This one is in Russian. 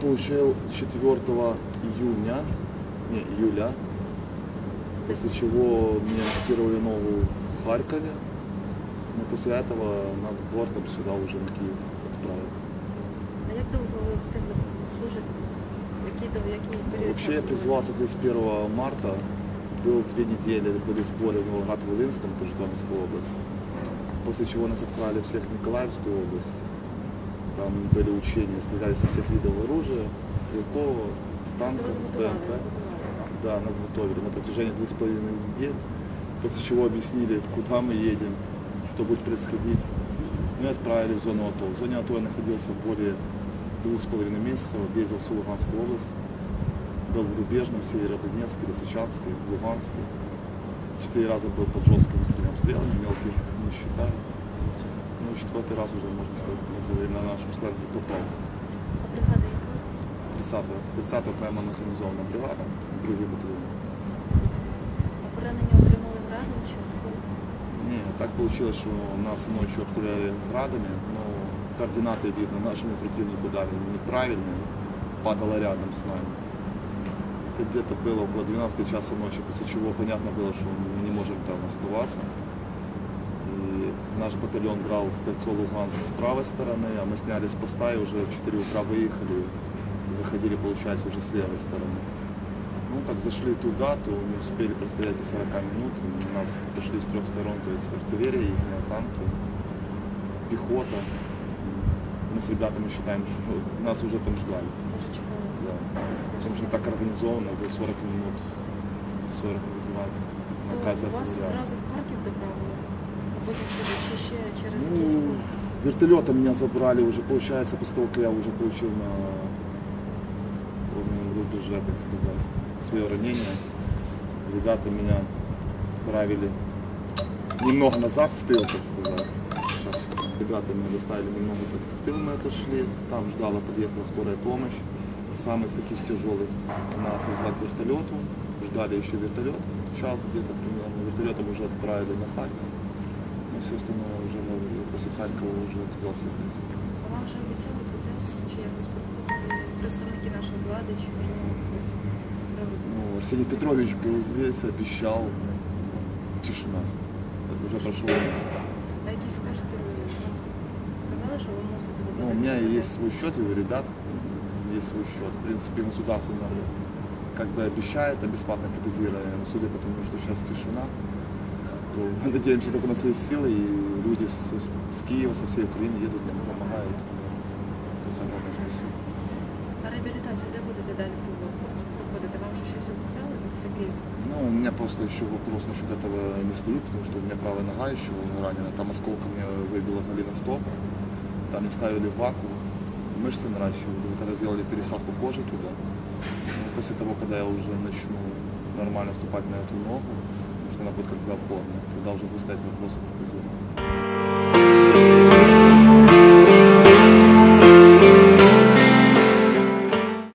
получил 4 июня, не, июля, после чего мне ампутировали ногу в Харькове. Но после этого нас бортом сюда уже на Киев отправили. А як довго ви встигли служити? Який, дов- який період Вообще я часу призвался 31 марта, был две недели, были сборы в Новоград-Волынском, по Житомирской области. После чего нас отправили всех в Николаевскую область. Там были учения, стреляли со всех видов оружия, стрелкового, с танков, с БМП. Да, нас готовили на протяжении двух с половиной недель, после чего объяснили, куда мы едем, что будет происходить. И отправили в зону АТО. В зоне АТО я находился более двух с половиной месяцев, ездил всю Луганскую область, был в Рубежном, Северодонецке, Лисичанске, Луганске. Четыре раза был под жесткими обстрелами, мелких не считаю. Ну, четвертый раз уже, можно сказать, мы были на нашем попал. А бригада яка у вас? 30-го, 30 окрема механізована бригада, другий батальйон. А поранення отримали в раду чи осколку? Не, так получилось, что нас ночью обстреляли градами, но координаты, видно, нашему противнику дали неправильные, падала рядом с нами. Это где-то было около 12 часа ночи, после чего понятно было, что мы не можем там оставаться. Наш батальон брал кольцо Луганска с правой стороны, а мы сняли с поста и уже в 4 утра выехали, заходили, получается, уже с левой стороны. Ну, как зашли туда, то не успели простоять и 40 минут. И нас пришли с трех сторон, то есть артиллерия, их танки, пехота. Мы с ребятами считаем, что нас уже там ждали. Да. Потому что так организовано за 40 минут, 40 вызывать наказ То вас одразу в Харків доправили, а сюди, чи ще через Ну, вертолетом меня забрали уже, получается, после того, как я уже получил на рубеже, так сказать, свое ранение. Ребята меня отправили немного назад в тыл, так сказать. Сейчас ребята меня доставили немного так в тыл, мы отошли. Там ждала, подъехала скорая помощь. Самых таких тяжелых она отвезла к вертолету. Ждали еще вертолет, час где-то примерно. Вертолетом уже отправили на Харьков Ну, все остальное уже говорили. После Харькова уже оказался здесь. А вам вже обіцяли протез, чи якось приходили представники нашої влади, чи можливо якось справи? Ну, Арсений Петрович был здесь, обещал. Тишина. Это уже прошло месяц. А якісь кошти ви ну, сказали, що ви мусите Ну, заплатити? у меня за есть свой счет, и у ребят есть свой счет. В принципе, государство нам как бы обещает о бесплатное протезирование, но судя по тому, что сейчас тишина, то мы надеемся только на свои силы, и люди с, с Киева, со всей Украины едут нам помогают. То есть огромное спасибо. А реабілітацію де будете далі проходити? Вам вже щось обіцяли? Ось такий Ну, у меня просто еще вопрос насчет этого не стоит, потому что у меня правая нога еще ранена. Там осколком мне выбила голеностоп. Там мне ставили вакуум, мышцы наращивали. Вот тогда сделали пересадку кожи туда. Ну, после того, когда я уже начну нормально ступать на эту ногу, потому что она будет как бы опорная, тогда уже будет стоять вопрос о протезировании.